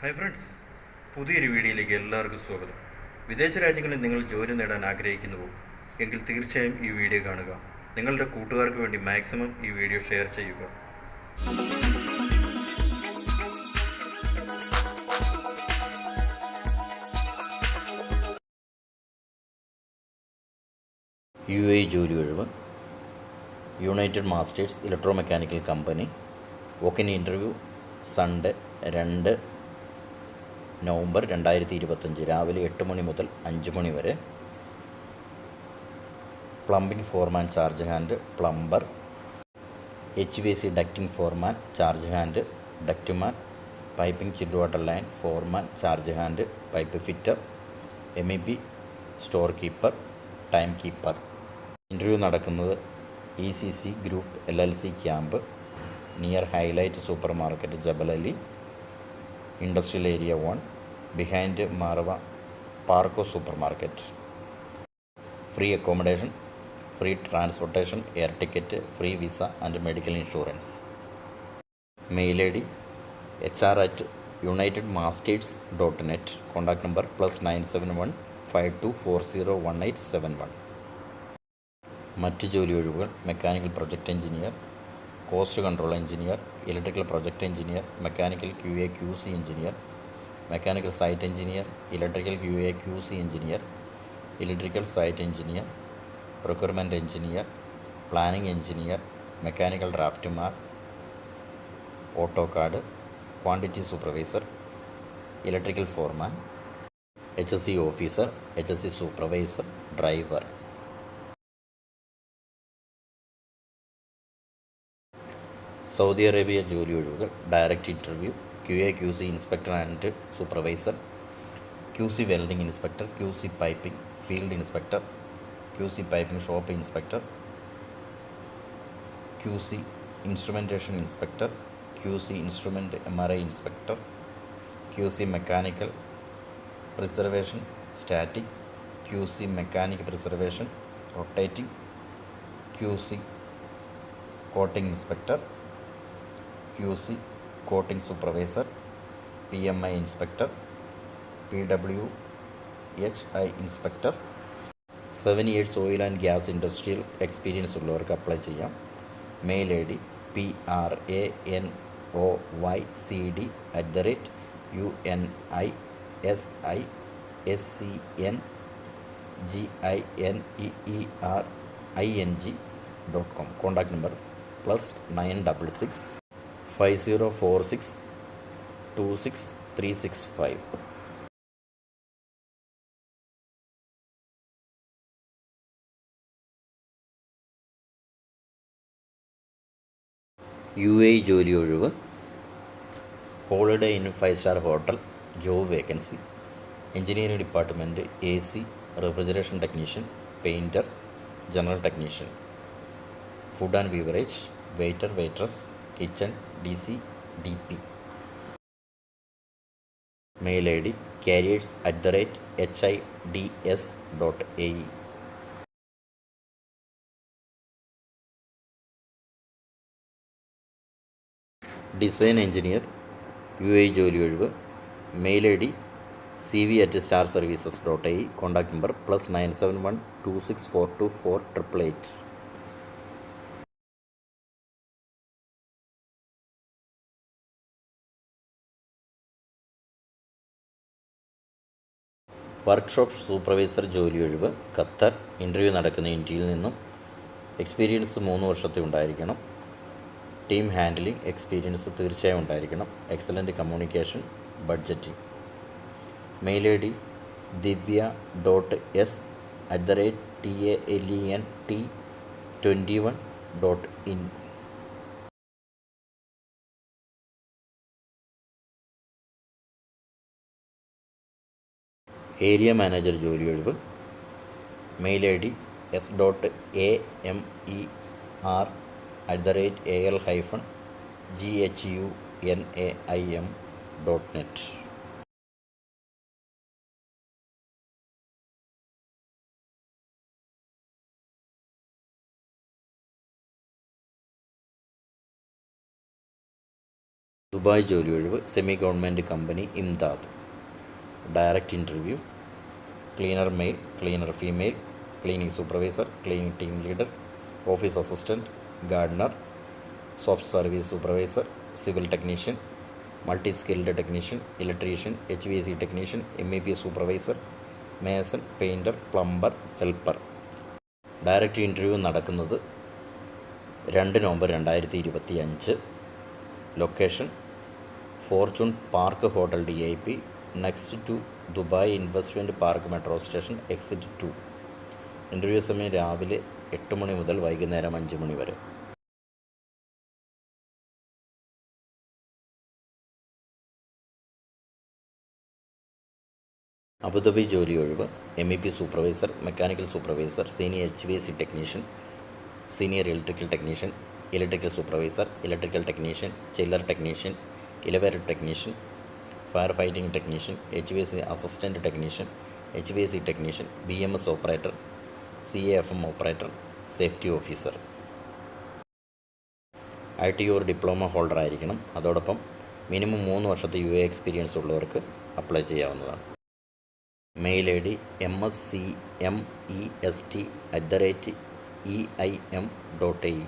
Hi friends പുതിയൊരു വീഡിയോയിലേക്ക് എല്ലാവർക്കും സ്വാഗതം. വിദേശ രാജ്യങ്ങളിൽ നിങ്ങൾ ജോലി നേടാൻ ആഗ്രഹിക്കുന്നുവോ? എങ്കിൽ തീർച്ചയായും ഈ വീഡിയോ കാണുക. നിങ്ങളുടെ കൂട്ടുകാർക്ക് വേണ്ടി മാക്സിമം ഈ വീഡിയോ ഷെയർ ചെയ്യുക. യു എ ജോലി ഒഴിവ് United Masters electro mechanical company walk in interview Sunday രണ്ട് നവംബർ രണ്ടായിരത്തി ഇരുപത്തഞ്ച് രാവിലെ എട്ട് മണി മുതൽ അഞ്ച് മണി വരെ. Plumbing foreman charge hand plumber. H V C ducting foreman charge hand ductman. Piping chill water line foreman charge hand pipe fitter. M E P store keeper time keeper. Interview നടക്കുന്നത് E C C group L L C camp near highlight super market Jebel Ali. Industrial area one behind മാറവ Parco super market free accommodation free transportation air ticket free visa and medical insurance. Mail I D H R at United Masters dot net. Contact number plus nine seven one five two four zero one eight seven one. മറ്റ് ജോലി ഒഴിവുകൾ mechanical project engineer cost control engineer electrical project engineer mechanical Q A Q C engineer mechanical site engineer electrical Q A Q C engineer electrical site engineer procurement engineer planning engineer mechanical draftsman AutoCAD quantity supervisor electrical foreman H S C officer H S C supervisor driver Saudi Arabia ജോലി ഒഴിവുകൾ direct interview Q A Q C inspector and supervisor Q C welding inspector Q C piping field inspector Q C piping shop inspector Q C instrumentation inspector Q C instrument M R I inspector Q C mechanical preservation static Q C mechanic preservation rotating Q C coating inspector Q C coating supervisor P M I inspector P W H I inspector. Seven years oil and gas industrial experience ഉള്ളവർക്ക് apply ചെയ്യാം. Mail I D P R A N O Y C D at the rate U N I S I S C N G I N E E R I N G dot com. Contact number plus nine double six five zero four six two six three six five U A ജോലി ഒഴിവ്. Holiday Inn five star hotel job vacancy engineering department A C refrigeration technician painter general technician food and beverage waiter waitress kitchen D C D P. Mail I D careers at the rate H I D S dot A E. Design engineer U I ജോലി ഒഴിവ്. Mail I D C V at star services dot I contact number plus nine seven one two six four two four triple eight. Workshop supervisor ജോലി ഒഴിവ് Qatar interview നടക്കുന്ന ഇന്ത്യയിൽ നിന്നും experience മൂന്ന് വർഷത്തെ ഉണ്ടായിരിക്കണം. ടീം ഹാൻഡിലിംഗ് എക്സ്പീരിയൻസ് തീർച്ചയായും ഉണ്ടായിരിക്കണം. Excellent communication budgeting mail I D Divya dot S at the rate T A L E N T twenty one dot in area manager ജോലി ഒഴിവ്. Mail I D S dot A M E R at the rate A L hyphen G H U N A I M dot net. Direct interview cleaner male cleaner female cleaning supervisor cleaning team leader office assistant gardener soft service supervisor civil technician multi skilled technician electrician H V C technician M E P supervisor mason painter plumber helper. Direct interview നടക്കുന്നത് രണ്ട് November രണ്ടായിരത്തി ഇരുപത്തി അഞ്ച് location Fortune Park hotel D I P next to Dubai Investment Park metro station exit two interview സമയം രാവിലെ എട്ട് മണി മുതൽ വൈകുന്നേരം അഞ്ച് മണി വരെ. അബുദാബി ജോലി ഒഴിവ് M E P supervisor mechanical supervisor senior H V C technician senior electrical technician electrical supervisor electrical technician chiller technician elevator technician fire fighting technician H V C assistant technician H V C technician B M S operator C A F M operator safety officer I T ഒരു diploma holder ആയിരിക്കണം. അതോടൊപ്പം minimum മൂന്ന് വർഷത്തെ U A experience ഉള്ളവർക്ക് apply ചെയ്യാവുന്നതാണ്. Mail I D M S C M E S T at the rate E I M dot A E